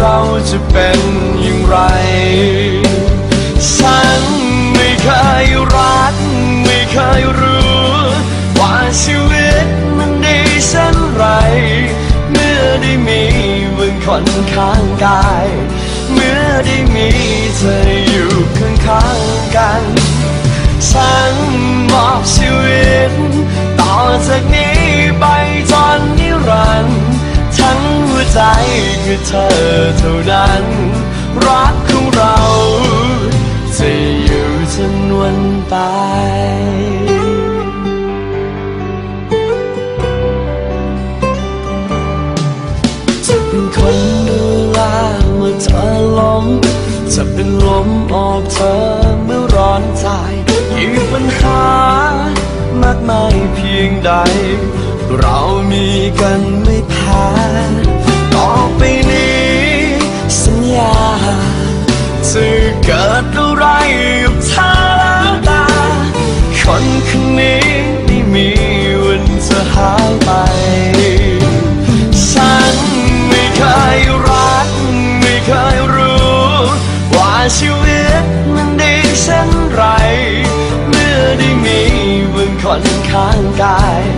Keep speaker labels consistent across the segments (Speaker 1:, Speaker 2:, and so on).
Speaker 1: เราจะเป็นอย่างไร ฉันไม่เคยรัก ไม่เคยรู้ ว่าชีวิตมันดีเช่นไร เมื่อได้มีมึงคนข้างกาย เมื่อได้มีเธออยู่ข้างๆกัน ฉันมอบชี ใจคือเธอเท่านั้น รักของเราจะอยู่จนวันตายจะเป็นคนดูแลเมื่อเธอล้มจะเป็นลมออกเธอเมื่อร้อนใจยิ่งปัญหามากมายเพียงใด เรามีกันไม่แพ้ ต่อไปนี้ สัญญาจะเกิดอะไรกับเธอแล้วตา คนคนนี้ไม่มีวันจะหายไป ฉันไม่เคยรัก ไม่เคยรู้ ว่าชีวิตมันดีเช่นไร เมื่อได้มีมึงคนข้างกาย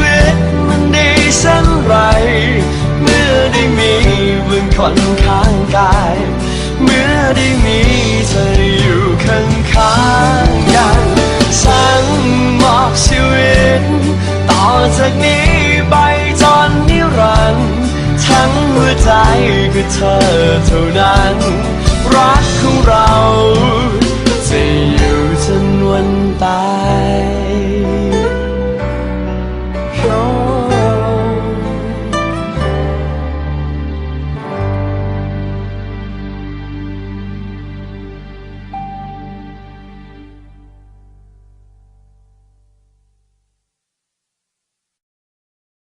Speaker 1: วิตมันดีเช่นไร เมื่อได้มีมึงคนข้างกาย เมื่อได้มีเธออยู่ข้างข้างกันฉันมอบชีวิต ต่อจากนี้ไปจนนิรันดร์ทั้งหัวใจคือเธอเท่านั้น รักของเรา